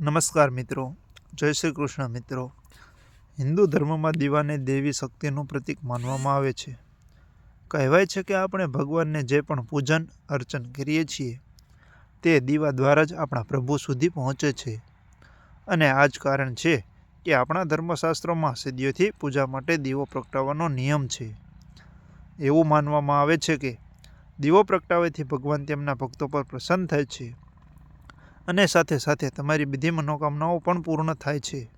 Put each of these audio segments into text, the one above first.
નમસ્કાર મિત્રો. જય શ્રી કૃષ્ણ મિત્રો. હિન્દુ ધર્મમાં દીવાને દેવી શક્તિનું પ્રતીક માનવામાં આવે છે. કહેવાય છે કે આપણે ભગવાનને જે પણ પૂજન, અર્ચન કરીએ છીએ, તે દીવા દ્વારા જ આપણા પ્રભુ સુધી પહોંચે છે. અને આ જ કારણ છે કે આપણા ધર્મશાસ્ત્રોમાં સિદ્ધિઓથી પૂજા માટે દીવો પ્રગટાવવાનો નિયમ છે. એવું માનવામાં આવે છે કે દીવો પ્રગટાવેથી ભગવાન તેમના ભક્તો પર પ્રસન્ન થાય છે. અને સાથે સાથે તમારી બધી મનોકામનાઓ પણ પૂર્ણ થાય છે.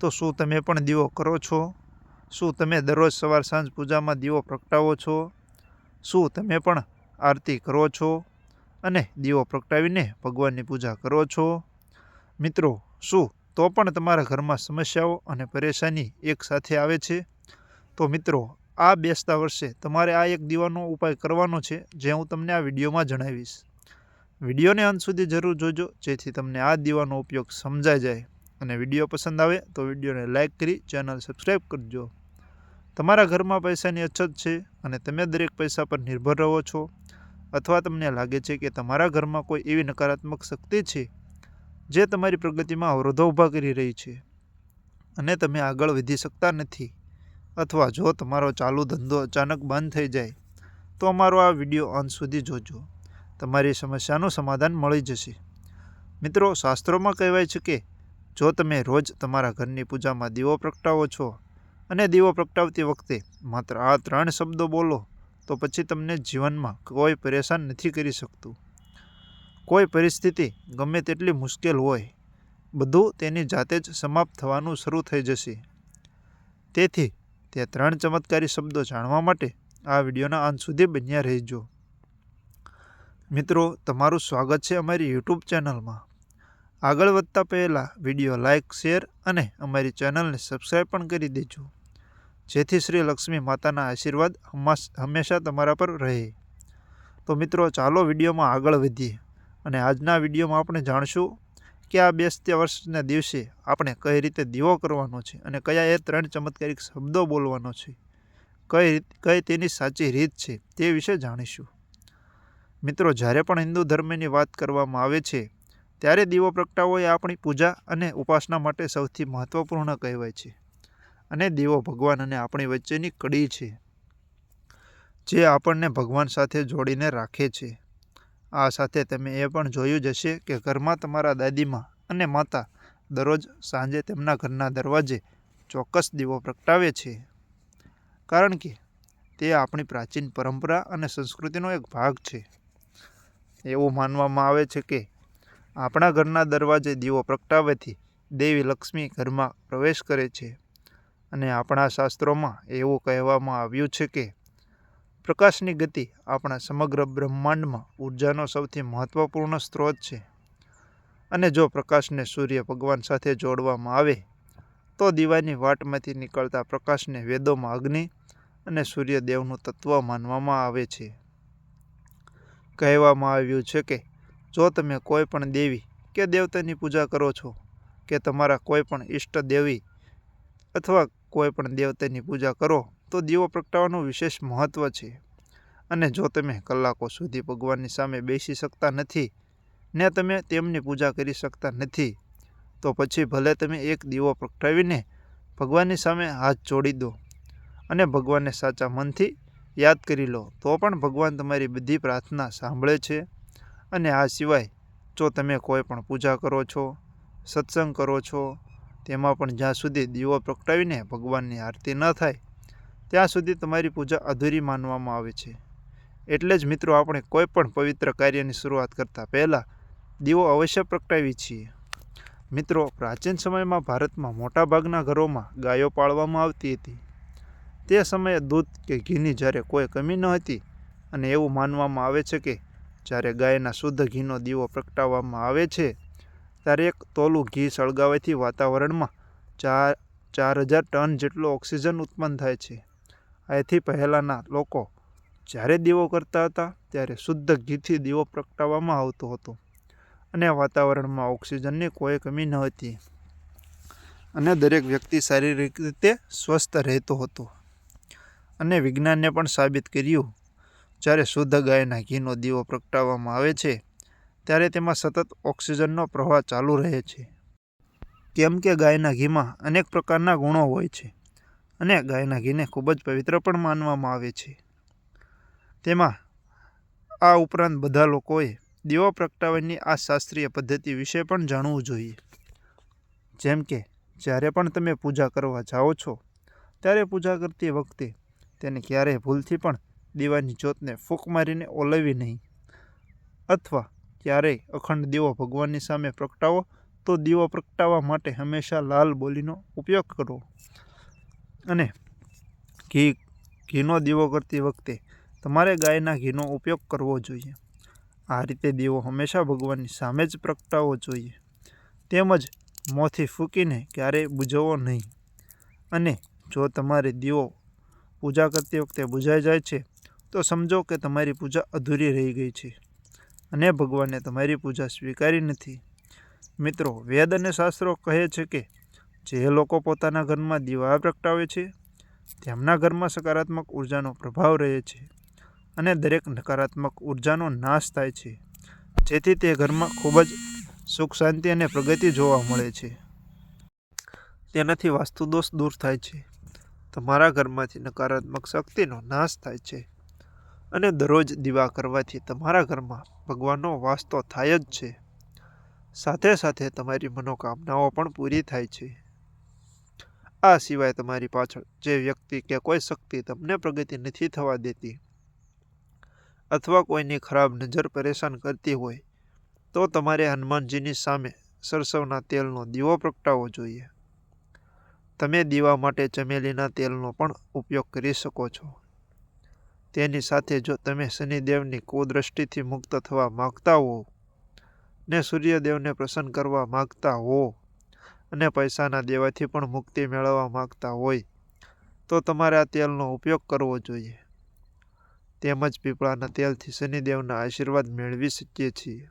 તો શું તમે પણ દીવો કરો છો? શું તમે દરરોજ સવાર સાંજ પૂજામાં દીવો પ્રગટાવો છો? શું તમે પણ આરતી કરો છો? અને દીવો પ્રગટાવીને ભગવાનની પૂજા કરો છો? મિત્રો, શું તો પણ તમારા ઘરમાં સમસ્યાઓ અને પરેશાની એક સાથે આવે છે? તો મિત્રો, આ બેસતા વર્ષે તમારે આ એક દીવાનો ઉપાય કરવાનો છે, જે હું તમને આ વિડીયોમાં જણાવીશ. વિડીયોને અંત સુધી જરૂર જોજો, જેથી તમને આ દીવાનો ઉપયોગ સમજાઈ જાય. અને વીડિયો પસંદ આવે તો વિડીયોને લાઇક કરી ચેનલ સબસ્ક્રાઈબ કરજો. તમારા ઘરમાં પૈસાની અછત છે અને તમે દરેક પૈસા પર નિર્ભર રહો છો, અથવા તમને લાગે છે કે તમારા ઘરમાં કોઈ એવી નકારાત્મક શક્તિ છે, જે તમારી પ્રગતિમાં અવરોધો ઊભા કરી રહી છે, અને તમે આગળ વધી શકતા નથી, અથવા જો તમારો ચાલુ ધંધો અચાનક બંધ થઈ જાય, તો અમારો આ વીડિયો અંત સુધી જોજો. તમારી સમસ્યાનું સમાધાન મળી જશે. મિત્રો, શાસ્ત્રોમાં કહેવાય છે કે, જો તમે રોજ તમારા ઘરની પૂજામાં દીવો પ્રગટાવો છો અને દીવો પ્રગટાવતી વખતે માત્ર આ ત્રણ શબ્દો બોલો, તો પછી તમને જીવનમાં કોઈ પરેશાન નથી કરી શકતું. કોઈ પરિસ્થિતિ ગમે તેટલી મુશ્કેલ હોય, બધું તેની જાતે જ સમાપ્ત થવાનું શરૂ થઈ જશે. તેથી, તે ત્રણ ચમત્કારી શબ્દો જાણવા માટે આ વિડીયોના અંત સુધી બન્યા રહેજો. મિત્રો, તમારું સ્વાગત છે અમારી યુટ્યુબ ચેનલમાં. આગળ વધતા પહેલાં વીડિયો લાઇક, શેર અને અમારી ચેનલને સબસ્ક્રાઈબ પણ કરી દેજો. જેથી શ્રી લક્ષ્મી માતાના આશીર્વાદ હંમેશા તમારા પર રહે. તો મિત્રો, ચાલો વિડીયોમાં આગળ વધીએ અને આજના વિડીયોમાં આપણે જાણશું કે આ બેસત્યા વર્ષના દિવસે આપણે કઈ રીતે દીવો કરવાનો છે અને કયા એ ત્રણ ચમત્કારિક શબ્દો બોલવાનો છે. કઈ કઈ તેની સાચી રીત છે તે વિશે જાણીશું. મિત્રો, જ્યારે પણ હિન્દુ ધર્મની વાત કરવામાં આવે છે, ત્યારે દીવો પ્રગટાવો એ આપણી પૂજા અને ઉપાસના માટે સૌથી મહત્વપૂર્ણ કહેવાય છે. અને દીવો ભગવાન અને આપણી વચ્ચેની કડી છે, જે આપણને ભગવાન સાથે જોડીને રાખે છે. આ સાથે તમે એ પણ જોયું જ હશે કે ઘરમાં તમારા દાદીમાં અને માતા દરરોજ સાંજે તેમના ઘરના દરવાજે ચોક્કસ દીવો પ્રગટાવે છે. કારણ કે તે આપણી પ્રાચીન પરંપરા અને સંસ્કૃતિનો એક ભાગ છે. એવું માનવામાં આવે છે કે આપણા ઘરના દરવાજે દીવો પ્રગટાવેથી દેવી લક્ષ્મી ઘરમાં પ્રવેશ કરે છે. અને આપણા શાસ્ત્રોમાં એવું કહેવામાં આવ્યું છે કે પ્રકાશની ગતિ આપણા સમગ્ર બ્રહ્માંડમાં ઉર્જાનો સૌથી મહત્વપૂર્ણ સ્ત્રોત છે. અને જો પ્રકાશને સૂર્ય ભગવાન સાથે જોડવામાં આવે, તો દીવાની વાટમાંથી નીકળતા પ્રકાશને વેદોમાં અગ્નિ અને સૂર્યદેવનું તત્વ માનવામાં આવે છે. કહેવામાં આવ્યું છે કે, જો તમે કોઈ પણ દેવી કે દેવતાની પૂજા કરો છો, કે તમારા કોઈ પણ ઈષ્ટ દેવી અથવા કોઈ પણ દેવતાની પૂજા કરો, તો દીવો પ્રગટાવવાનું વિશેષ મહત્ત્વ છે. અને જો તમે કલાકો સુધી ભગવાનની સામે બેસી શકતા નથી, ને તમે તેમની પૂજા કરી શકતા નથી, તો પછી ભલે તમે એક દીવો પ્રગટાવીને ભગવાનની સામે હાથ જોડી દો અને ભગવાનને સાચા મનથી યાદ કરી લો. તો પણ ભગવાન તમારી બધી પ્રાર્થના સાંભળે છે અને આ સિવાય જો તમે કોઈ પણ પૂજા કરો છો, સત્સંગ કરો છો, તેમાં પણ જ્યાં સુધી દીવો પ્રગટાવીને ભગવાનની આરતી ન થાય, ત્યાં સુધી તમારી પૂજા અધૂરી માનવામાં આવે છે. એટલે જ મિત્રો આપણે કોઈ પણ પવિત્ર કાર્યની શરૂઆત કરતાં પહેલાં દીવો અવશ્ય પ્રગટાવી છીએ. મિત્રો પ્રાચીન સમયમાં ભારતમાં મોટાભાગના ઘરોમાં ગાયો પાળવામાં આવતી હતી. તે સમયે દૂધ કે ઘીની જ્યારે કોઈ કમી ન હતી અને એવું માનવામાં આવે છે કે જ્યારે ગાયના શુદ્ધ ઘીનો દીવો પ્રગટાવવામાં આવે છે, ત્યારે એક તોલું ઘી સળગાવવાથી વાતાવરણમાં ચાર ચાર હજાર ટન જેટલો ઓક્સિજન ઉત્પન્ન થાય છે. આથી પહેલાંના લોકો જ્યારે દીવો કરતા હતા, ત્યારે શુદ્ધ ઘીથી દીવો પ્રગટાવવામાં આવતો હતો અને વાતાવરણમાં ઓક્સિજનની કોઈ કમી ન હતી અને દરેક વ્યક્તિ શારીરિક રીતે સ્વસ્થ રહેતો હતો. અને વિજ્ઞાનને પણ સાબિત કર્યું. જ્યારે શુદ્ધ ગાયના ઘીનો દીવો પ્રગટાવવામાં આવે છે, ત્યારે તેમાં સતત ઓક્સિજનનો પ્રવાહ ચાલુ રહે છે. કેમ કે ગાયના ઘીમાં અનેક પ્રકારના ગુણો હોય છે અને ગાયના ઘીને ખૂબ જ પવિત્ર પણ માનવામાં આવે છે. તેમાં આ ઉપરાંત બધા લોકોએ દીવો પ્રગટાવવાની આ શાસ્ત્રીય પદ્ધતિ વિશે પણ જાણવું જોઈએ. જેમ કે, જ્યારે પણ તમે પૂજા કરવા જાઓ છો, ત્યારે પૂજા કરતી વખતે તેને ક્યારેય ભૂલથી પણ દીવાની જ્યોતને ફૂંક મારીને ઓલવી નહીં. અથવા ક્યારેય અખંડ દીવો ભગવાનની સામે પ્રગટાવો, તો દીવો પ્રગટાવવા માટે હંમેશા લાલ બોલીનો ઉપયોગ કરવો અને ઘી, ઘીનો દીવો કરતી વખતે તમારે ગાયના ઘીનો ઉપયોગ કરવો જોઈએ. આ રીતે દીવો હંમેશા ભગવાનની સામે જ પ્રગટાવવો જોઈએ. તેમજ મોંથી ફૂંકીને ક્યારેય બુજવો નહીં. અને જો તમારે દીવો પૂજા કરતી વખતે બુઝાઈ જાય છે, તો સમજો કે તમારી પૂજા અધૂરી રહી ગઈ છે અને ભગવાને તમારી પૂજા સ્વીકારી નથી. મિત્રો, વેદ અને શાસ્ત્રો કહે છે કે જે લોકો પોતાના ઘરમાં દીવા પ્રગટાવે છે, તેમના ઘરમાં સકારાત્મક ઉર્જાનો પ્રભાવ રહે છે અને દરેક નકારાત્મક ઉર્જાનો નાશ થાય છે. જેથી તે ઘરમાં ખૂબ જ સુખ, શાંતિ અને પ્રગતિ જોવા મળે છે. તેનાથી વાસ્તુદોષ દૂર થાય છે. તમારા ઘરમાંથી નકારાત્મક શક્તિનો નાશ થાય છે. અને દરરોજ દીવા કરવાથી તમારા ઘરમાં ભગવાનનો વાસ તો થાય જ છે. સાથે સાથે તમારી મનોકામનાઓ પણ પૂરી થાય છે. આ સિવાય તમારી પાછળ જે વ્યક્તિ કે કોઈ શક્તિ તમને પ્રગતિ નથી થવા દેતી અથવા કોઈની ખરાબ નજર પરેશાન કરતી હોય, તો તમારે હનુમાનજીની સામે સરસવના તેલનો દીવો પ્રગટાવવો જોઈએ. તમે દીવા માટે ચમેલીના તેલનો પણ ઉપયોગ કરી શકો છો. તેની સાથે જો તમે શનિદેવની કુદ્રષ્ટિથી મુક્ત થવા માગતા હો ને સૂર્યદેવને પ્રસન્ન કરવા માગતા હો અને પૈસાના દેવાથી પણ મુક્તિ મેળવવા માગતા હોય, તો તમારે આ તેલનો ઉપયોગ કરવો જોઈએ. તેમજ પીપળાના તેલથી શનિદેવના આશીર્વાદ મેળવી શકીએ છીએ.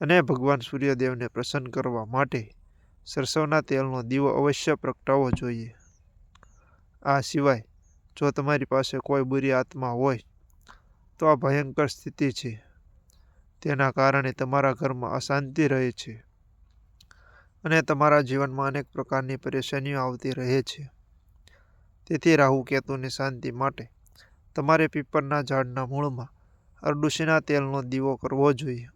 અને ભગવાન સૂર્યદેવને પ્રસન્ન કરવા માટે સરસવના તેલનો દીવો અવશ્ય પ્રગટાવવો જોઈએ. આ સિવાય, જો તમારી પાસે કોઈ બુરી આત્મા હોય, તો આ ભયંકર સ્થિતિ છે. તેના કારણે તમારા ઘરમાં અશાંતિ રહે છે અને તમારા જીવનમાં અનેક પ્રકારની પરેશાનીઓ આવતી રહે છે. તેથી રાહુ કેતુની શાંતિ માટે તમારે પીપળના ઝાડના મૂળમાં અરડુસીના તેલનો દીવો કરવો જોઈએ.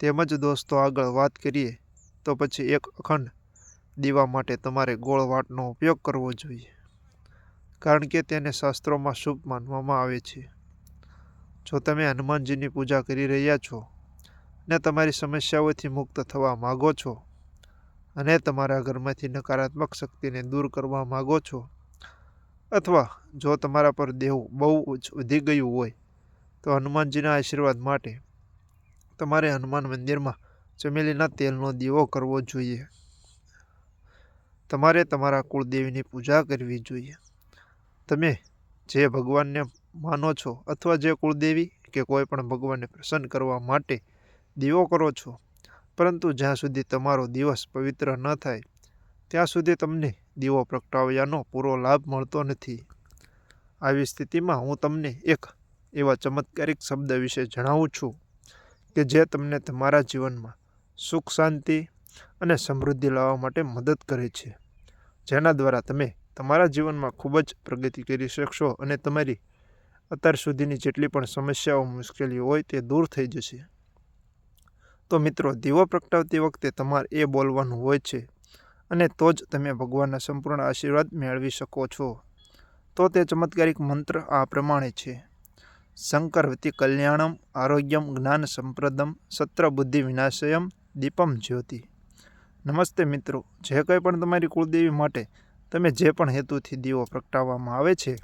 તેમજ દોસ્તો, આગળ વાત કરીએ તો પછી એક અખંડ દીવા માટે તમારે ગોળ વાટનો ઉપયોગ કરવો જોઈએ, કારણ કે તેને શાસ્ત્રોમાં શુભ માનવામાં આવે છે. જો તમે હનુમાનજીની પૂજા કરી રહ્યા છો ને તમારી સમસ્યાઓથી મુક્ત થવા માગો છો અને તમારા ઘરમાંથી નકારાત્મક શક્તિને દૂર કરવા માગો છો અથવા જો તમારા પર દેવું બહુ વધી ગયું હોય, તો હનુમાનજીના આશીર્વાદ માટે તમારે હનુમાન મંદિરમાં ચમેલીના તેલનો દીવો કરવો જોઈએ. તમારે તમારા કુળદેવીની પૂજા કરવી જોઈએ. તમે જે ભગવાનને માનો છો અથવા જે કુળદેવી કે કોઈ પણ ભગવાનને પ્રસન્ન કરવા માટે દીવો કરો છો, પરંતુ જ્યાં સુધી તમારો દિવસ પવિત્ર ન થાય, ત્યાં સુધી તમને દીવો પ્રગટાવ્યાનો પૂરો લાભ મળતો નથી. આવી સ્થિતિમાં હું તમને એક એવા ચમત્કારિક શબ્દ વિશે જણાવું છું કે જે તમને તમારા જીવનમાં સુખ, શાંતિ અને સમૃદ્ધિ લાવવા માટે મદદ કરે છે. જેના દ્વારા તમે તમારા જીવનમાં ખૂબ જ પ્રગતિ કરી શકશો અને તમારી અત્યાર સુધીની જેટલી પણ સમસ્યાઓ, મુશ્કેલીઓ હોય તે દૂર થઈ જશે. તો મિત્રો, દીવો પ્રગટાવતી વખતે તમારે એ બોલવાનું હોય છે અને તો જ તમે ભગવાનના સંપૂર્ણ આશીર્વાદ મેળવી શકો છો. તો તે ચમત્કારિક મંત્ર આ પ્રમાણે છે. શંકરવતી કલ્યાણમ, આરોગ્યમ, જ્ઞાન સંપ્રદમ સત્ર બુદ્ધિ વિનાશયમ દીપમ જ્યોતિ. નમસ્તે મિત્રો, જે કંઈ પણ તમારી કુળદેવી માટે તમે જે પણ હેતુથી દીવો પ્રગટાવવામાં આવે છે,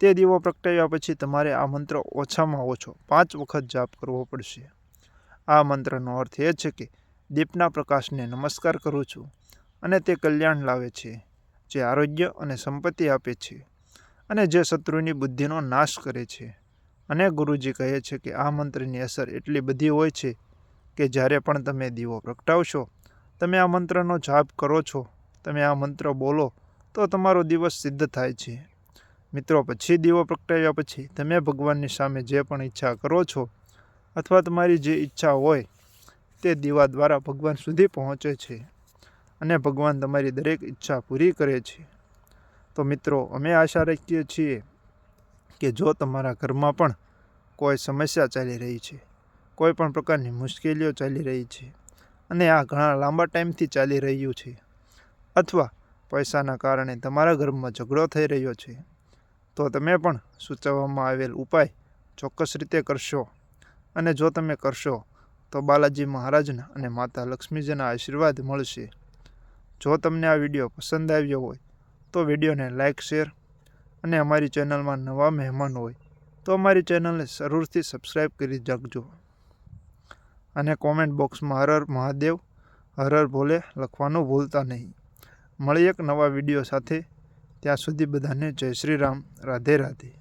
તે દીવો પ્રગટાવ્યા પછી તમારે આ મંત્ર ઓછામાં ઓછો પાંચ વખત જાપ કરવો પડશે. આ મંત્રનો અર્થ એ છે કે દીપના પ્રકાશને નમસ્કાર કરું છું અને તે કલ્યાણ લાવે છે, જે આરોગ્ય અને સંપત્તિ આપે છે અને જે શત્રુની બુદ્ધિનો નાશ કરે છે. અને ગુરુજી કહે છે કે આ મંત્રની અસર એટલી બધી હોય છે કે જ્યારે પણ તમે દીવો પ્રગટાવશો, તમે આ મંત્રનો જાપ કરો છો, તમે આ મંત્ર બોલો, તો તમારો દિવસ સિદ્ધ થાય છે. મિત્રો, પછી દીવો પ્રગટાવ્યા પછી તમે ભગવાનની સામે જે પણ ઈચ્છા કરો છો અથવા તમારી જે ઈચ્છા હોય તે દીવા દ્વારા ભગવાન સુધી પહોંચે છે અને ભગવાન તમારી દરેક ઈચ્છા પૂરી કરે છે. તો મિત્રો, અમે આશા રાખીએ છીએ કે જો તમારા ઘરમાં પણ કોઈ સમસ્યા ચાલી રહી છે કોઈ પણ પ્રકારની મુશ્કેલીઓ ચાલી રહી છે અને આ ઘણા લાંબા ટાઈમથી ચાલી રહ્યું છે અથવા પૈસાના કારણે તમારા ઘરમાં ઝઘડો થઈ રહ્યો છે, તો તમે પણ સૂચવવામાં આવેલ ઉપાય ચોક્કસ રીતે કરશો. અને જો તમે કરશો, તો બાલાજી મહારાજના અને માતા લક્ષ્મીજીના આશીર્વાદ મળશે. જો તમને આ વીડિયો પસંદ આવ્યો હોય, તો વિડીયોને લાઇક શેર અને અમારી ચેનલમાં નવા મહેમાન હોય, તો અમારી ચેનલને જરૂરથી સબસ્ક્રાઈબ કરી રાખજો. અને કોમેન્ટ બોક્સમાં હર હર મહાદેવ, હર હર ભોલે લખવાનું ભૂલતા નહીં. મળી એક નવા વીડિયો સાથે. ત્યાં સુધી બધાને જય શ્રી રામ. રાધે રાધે.